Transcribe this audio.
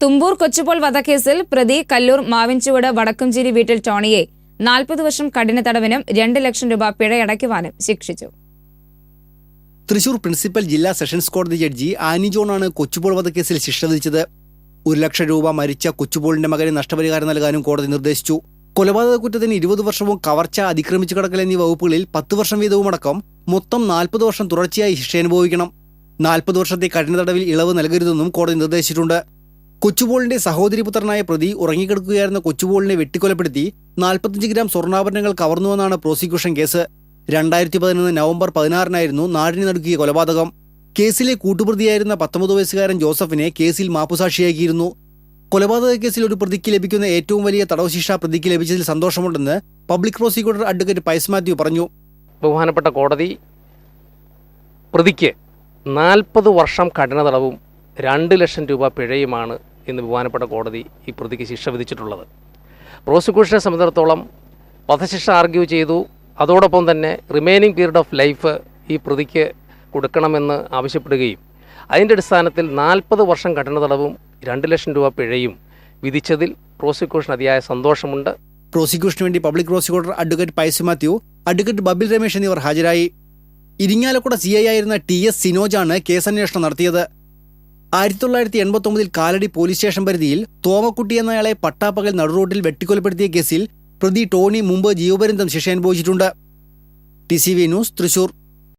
തുമ്പൂർ കൊച്ചുപോൾ വധക്കേസിൽ പ്രതി കല്ലൂർ മാവിൻചുവട് വടക്കുംചേരി വീട്ടിൽ ടോണിയെ നാൽപ്പത് വർഷം കഠിന തടവിനും രണ്ട് ലക്ഷം രൂപ പിഴയടയ്ക്കുവാനും ശിക്ഷിച്ചു. തൃശൂർ പ്രിൻസിപ്പൽ ജില്ലാ സെഷൻസ് കോടതി ജഡ്ജി ആനി ജോണാണ് കൊച്ചുപോൾ വധക്കേസിൽ ശിക്ഷ വിധിച്ചത്. ഒരു ലക്ഷം രൂപ മരിച്ച കൊച്ചുപോളിന്റെ മകന് നഷ്ടപരിഹാരം നൽകാനും കോടതി നിർദ്ദേശിച്ചു. കൊലപാതക കുറ്റത്തിന് ഇരുപത് വർഷവും കവർച്ച അതിക്രമിച്ചു കടക്കൽ എന്നീ വകുപ്പുകളിൽ പത്ത് വർഷം വീതവും വീതവുമടക്കം മൊത്തം നാൽപ്പത് വർഷം തുടർച്ചയായി ശിക്ഷ അനുഭവിക്കണം നാൽപ്പത് വർഷത്തെ കഠിന തടവിൽ ഇളവ് നൽകരുതെന്നും കോടതി നിർദ്ദേശിച്ചിട്ടുണ്ട്. കൊച്ചുപോളിന്റെ സഹോദരിപുത്രനായ പ്രതി ഉറങ്ങിക്കിടക്കുകയായിരുന്ന കൊച്ചുപോളിനെ വെട്ടിക്കൊലപ്പെടുത്തി നാൽപ്പത്തഞ്ച് ഗ്രാം സ്വർണാഭരണങ്ങൾ കവർന്നുവെന്നാണ് പ്രോസിക്യൂഷൻ കേസ്. രണ്ടായിരത്തി പതിനൊന്ന് നവംബർ പതിനാറിനായിരുന്നു നാടിനെ നടുക്കിയ കൊലപാതകം. കേസിലെ കൂട്ടുപ്രതിയായിരുന്ന പത്തൊമ്പത് വയസ്സുകാരൻ ജോസഫിനെ കേസിൽ മാപ്പുസാക്ഷിയാക്കിയിരുന്നു. കൊലപാതക കേസിൽ ഒരു പ്രതിക്ക് ലഭിക്കുന്ന ഏറ്റവും വലിയ തടവ് ശിക്ഷ പ്രതിക്ക് ലഭിച്ചതിൽ സന്തോഷമുണ്ടെന്ന് public prosecutor advocate Pious Mathew പറഞ്ഞു. ബഹുമാനപ്പെട്ട കോടതി പ്രതിക്ക് നാൽപ്പത് വർഷം കഠിന തടവും രണ്ട് ലക്ഷം രൂപ പിഴയുമാണ് ഇന്ന് ബഹുമാനപ്പെട്ട കോടതി ഈ പ്രതിക്ക് ശിക്ഷ വിധിച്ചിട്ടുള്ളത്. പ്രോസിക്യൂഷനെ സംബന്ധിച്ചിടത്തോളം വധശിക്ഷ ആർഗ്യൂ ചെയ്തു. അതോടൊപ്പം തന്നെ റിമൈനിങ് പീരീഡ് ഓഫ് ലൈഫ് ഈ പ്രതിക്ക് കൊടുക്കണമെന്ന് ആവശ്യപ്പെടുകയും അതിന്റെ അടിസ്ഥാനത്തിൽ നാൽപ്പത് വർഷം കഠിന തടവും രണ്ട് ലക്ഷം രൂപ പിഴയും വിധിച്ചതിൽ പ്രോസിക്യൂഷൻ അതിയായ സന്തോഷമുണ്ട്. പ്രോസിക്യൂഷന് വേണ്ടി പബ്ലിക് പ്രോസിക്യൂട്ടർ അഡ്വക്കേറ്റ് പൈസ മാത്യു അഡ്വക്കേറ്റ് ബബിൽ രമേശ് എന്നിവർ ഹാജരായി. ഇരിങ്ങാലക്കുട സി ഐ ആയിരുന്ന ടി എസ് സിനോജാണ് കേസന്വേഷണം നടത്തിയത്. ആയിരത്തി തൊള്ളായിരത്തി എൺപത്തി ഒമ്പതിൽ കാലടി പോലീസ് സ്റ്റേഷൻ പരിധിയിൽ തോമക്കുട്ടി എന്നയാളെ പട്ടാപ്പകൽ നടുറോട്ടിൽ വെട്ടിക്കൊലപ്പെടുത്തിയ കേസിൽ പ്രതി ടോണി മുമ്പ് ജീവപര്യന്തം ശിക്ഷ അനുഭവിച്ചിട്ടുണ്ട്. T C V news Thrissur.